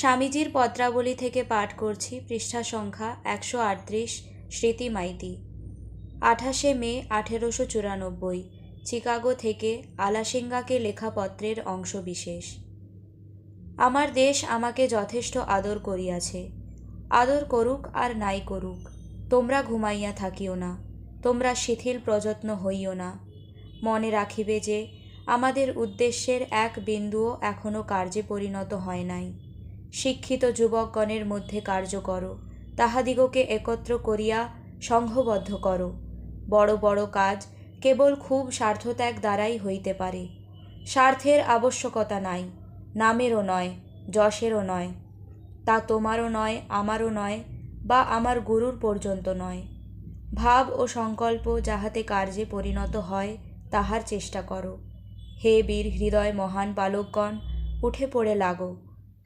স্বামীজির পত্রাবলী থেকে পাঠ করছি পৃষ্ঠা সংখ্যা একশো আটত্রিশ, স্মৃতি মাইতি। আঠাশে মে আঠেরোশো চুরানব্বই, চিকাগো থেকে আলাসিঙ্গাকে লেখা পত্রের অংশবিশেষ আমার দেশ আমাকে যথেষ্ট আদর করিয়াছে। আদর করুক আর নাই করুক, তোমরা ঘুমাইয়া থাকিও না, তোমরা শিথিল প্রযত্ন হইও না। মনে রাখিবে যে আমাদের উদ্দেশ্যের এক বিন্দুও এখনও কার্যে পরিণত হয় নাই। শিক্ষিত যুবকগণের মধ্যে কার্য করো। তাহাদিগকে একত্র করিয়া সংঘবদ্ধ করো। বড় বড় কাজ কেবল খুব স্বার্থত্যাগ দ্বারাই হইতে পারে। স্বার্থের আবশ্যকতা নাই, নামেরও নয়, যশেরও নয়। তা তোমারও নয়, আমারও নয় বা আমার গুরুর পর্যন্ত নয়। ভাব ও সংকল্প যাহাতে কার্যে পরিণত হয়, তাহার চেষ্টা করো। হে বীর হৃদয় মহান বালকগণ উঠে পড়ে লাগো।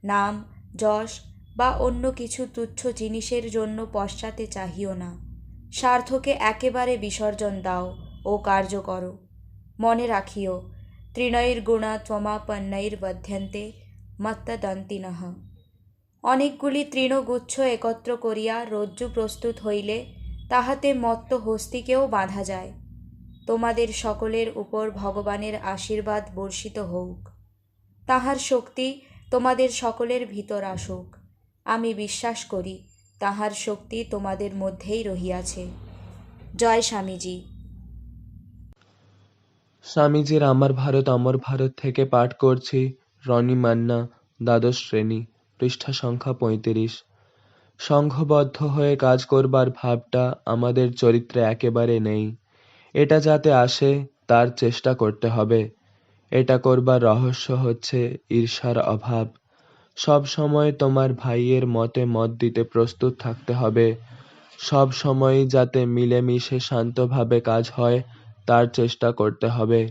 নাম যশ বা অন্য কিছু তুচ্ছ জিনিসের জন্য পশ্চাতে চাহিও না। স্বার্থকে একেবারে বিসর্জন দাও ও কার্য করো। মনে রাখিও ত্রিনৈর্গুণা ত্বমাপন্নৈর বধ্যন্তে মত্তদন্তিনঃ। অনেকগুলি তৃণগুচ্ছ একত্র করিয়া রজ্জু প্রস্তুত হইলে তাহাতে মত্ত হস্তিকেও বাঁধা যায়। তোমাদের সকলের উপর ভগবানের আশীর্বাদ বর্ষিত হোক। তাহার শক্তি তোমাদের সকলের ভিতর আসুক। আমি বিশ্বাস করি, তাহার শক্তি তোমাদের মধ্যেই রহিয়াছে। জয় স্বামীজি। স্বামীজির আমার ভারত, অমর ভারত থেকে পাঠ করছি রনি মান্না, দ্বাদশ শ্রেণি, পৃষ্ঠা সংখ্যা পঁয়ত্রিশ। সংঘবদ্ধ হয়ে কাজ করবার ভাবটা আমাদের চরিত্রে একেবারে নেই। এটা যাতে আসে, তার চেষ্টা করতে হবে। এটা করবার রহস্য হচ্ছে ঈর্ষার অভাব। সব সময় তোমার ভাইয়ের মতে মত দিতে প্রস্তুত থাকতে হবে। সব সময়ই যাতে মিলেমিশে শান্তভাবে কাজ হয়, তার চেষ্টা করতে হবে।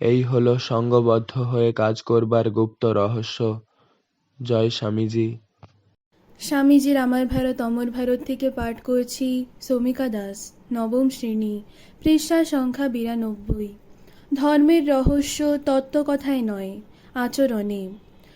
এই হলো সঙ্গবদ্ধ হয়ে কাজ করবার গুপ্ত রহস্য। জয় স্বামীজি। স্বামীজির আমার ভারত, অমর ভারত থেকে পাঠ করছি সৌমিকা দাস, নবম শ্রেণি পৃষ্ঠা সংখ্যা বিরানব্বই। ধর্মের রহস্য তত্ত্বকথায় নয়, আচরণে।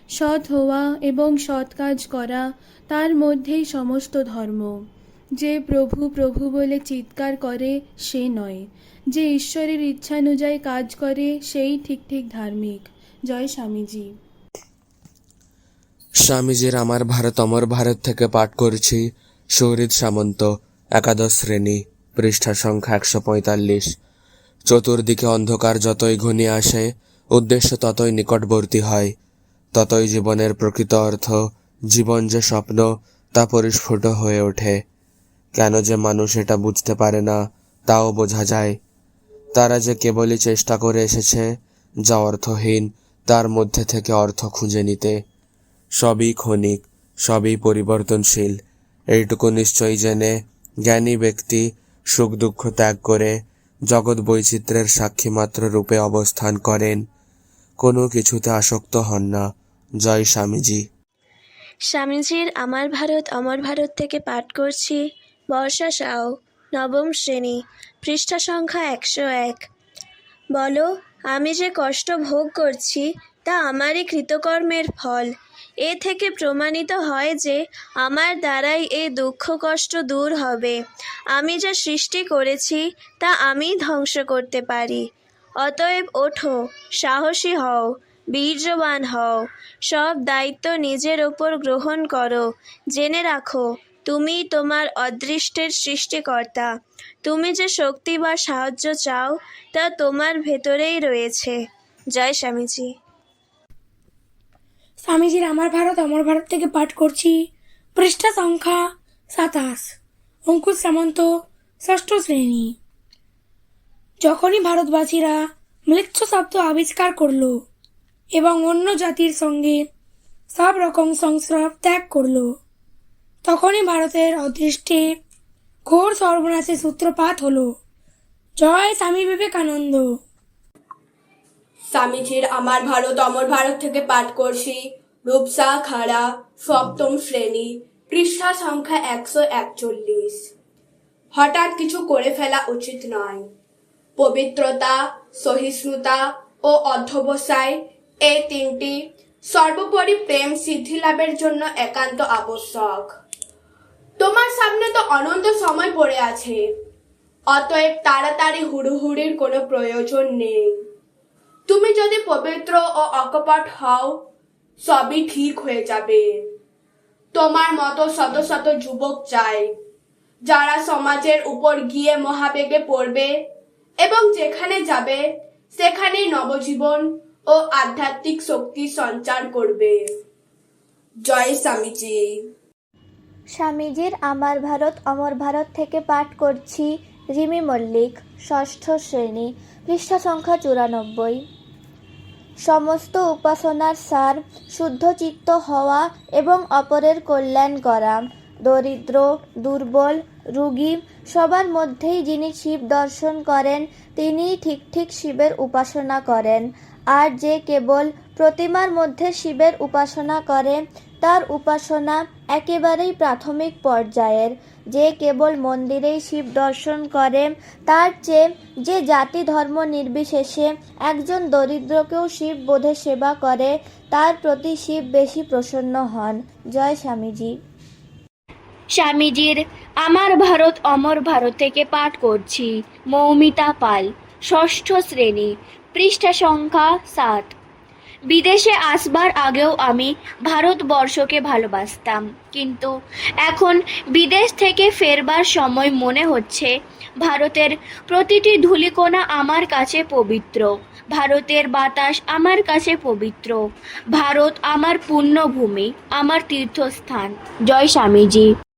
সৎ হওয়া এবং সৎ কাজ করা তার মধ্যেই সমস্ত ধর্ম। যে প্রভু প্রভু বলে চিৎকার করে, সে নয়। যে ঈশ্বরের ইচ্ছানুযায়ী কাজ করে, সেই ঠিক ঠিক ধার্মিক। জয় স্বামীজি। স্বামীজির আমার ভারত অমর ভারত থেকে পাঠ করছি সৌরিত সামন্ত, একাদশ শ্রেণি, পৃষ্ঠা সংখ্যা একশো পঁয়তাল্লিশ। চতুর্দিকে অন্ধকার যতই ঘনিয়ে আসে, উদ্দেশ্য ততই নিকটবর্তী হয়। ততই জীবনের প্রকৃত অর্থ, জীবন যে স্বপ্ন, তা পরিস্ফুট হয়ে ওঠে। কেন যে মানুষ এটা বুঝতে পারে না, তাও বোঝা যায়। তারা যে কেবলই চেষ্টা করে এসেছে, যা অর্থহীন, তার মধ্যে থেকে অর্থ খুঁজে নিতে। সবই ক্ষণিক, সবই পরিবর্তনশীল। এইটুকু নিশ্চয়ই জেনে জ্ঞানী ব্যক্তি সুখ দুঃখ ত্যাগ করে জগৎ বৈচিত্র্যের সাক্ষীমাত্র রূপে অবস্থান করেন। কোনো কিছুতে আসক্ত হন না। জয় স্বামীজি। স্বামীজির আমার ভারত, অমর ভারত থেকে পাঠ করছি। বর্ষা সাও নবম শ্রেণি, পৃষ্ঠা সংখ্যা একশো এক। বলো, আমি যে কষ্ট ভোগ করছি, তা আমারই কৃতকর্মের ফল। এ থেকে প্রমাণিত হয় যে আমার দ্বারাই এই দুঃখ কষ্ট দূর হবে। আমি যা সৃষ্টি করেছি, তা আমি ধ্বংস করতে পারি। অতএব ওঠো, সাহসী হও, বীর্যবান হও। সব দায়িত্ব নিজের ওপর গ্রহণ করো। জেনে রাখো, তুমি তোমার অদৃষ্টের সৃষ্টিকর্তা। তুমি যে শক্তি বা সাহায্য চাও, তা তোমার ভেতরেই রয়েছে। জয় স্বামীজি। স্বামীজির আমার ভারত, অমর ভারত থেকে পাঠ করছি। পৃষ্ঠা সংখ্যা সাতাশ। অঙ্কুশ সামন্ত, ষষ্ঠ শ্রেণি। যখনই ভারতবাসীরা মৃচ্ছ শব্দ আবিষ্কার করল এবং অন্য জাতির সঙ্গে সব রকম সংস্রব ত্যাগ করল, তখনই ভারতের অদৃষ্টে ঘোর সর্বনাশের সূত্রপাত হলো। জয় স্বামী বিবেকানন্দ। স্বামীজির আমার ভারত, অমর ভারত থেকে পাঠ করছি। রূপসা, খাড়া, সপ্তম শ্রেণি, পৃষ্ঠা সংখ্যা একশো একচল্লিশ। হঠাৎ কিছু করে ফেলা উচিত নয়। পবিত্রতা, সহিষ্ণুতা ও অধ্যবসায় এই তিনটি সর্বোপরি প্রেম সিদ্ধি লাভের জন্য একান্ত আবশ্যক। তোমার সামনে তো অনন্ত সময় পড়ে আছে। অতএব তাড়াতাড়ি হুড়ুহুড়ির কোনো প্রয়োজন নেই। তুমি যদি পবিত্র ও অকপট হও, সবই ঠিক হয়ে যাবে। তোমার মতো শত শত যুবক চাই, যারা সমাজের উপর গিয়ে মহাবেগে পড়বে এবং যেখানে যাবে, সেখানেই নবজীবন ও আধ্যাত্মিক শক্তি সঞ্চার করবে। জয় স্বামীজি। স্বামীজির আমার ভারত, অমর ভারত থেকে পাঠ করছি রিমি মল্লিক, ষষ্ঠ শ্রেণি, পৃষ্ঠা সংখ্যা চুরানব্বই। সমস্ত উপাসনার সার শুদ্ধ চিত্ত হওয়া এবং অপরের কল্যাণ করা। দরিদ্র, দুর্বল, রুগী সবার মধ্যেই যিনি শিব দর্শন করেন, তিনিই ঠিক ঠিক শিবের উপাসনা করেন। আর যে কেবল প্রতিমার মধ্যে শিবের উপাসনা করে, তার উপাসনা একেবারেই প্রাথমিক পর্যায়ের। যে কেবল মন্দিরেই শিব দর্শন করে, তার চেয়ে যে জাতি ধর্ম নির্বিশেষে একজন দরিদ্রকেও শিব বোধে সেবা করে, তার প্রতি শিব বেশি প্রসন্ন হন। জয় স্বামীজি। স্বামীজির, আমার ভারত অমর ভারত থেকে পাঠ করছি। মৌমিতা পাল, ষষ্ঠ শ্রেণি, পৃষ্ঠা সংখ্যা সাত। বিদেশে আসবার আগেও আমি ভারতবর্ষকে ভালোবাসতাম। কিন্তু এখন বিদেশ থেকে ফেরবার সময় মনে হচ্ছে, ভারতের প্রতিটি ধূলিকণা আমার কাছে পবিত্র, ভারতের বাতাস আমার কাছে পবিত্র, ভারত আমার পুণ্যভূমি আমার তীর্থস্থান। জয় স্বামীজি।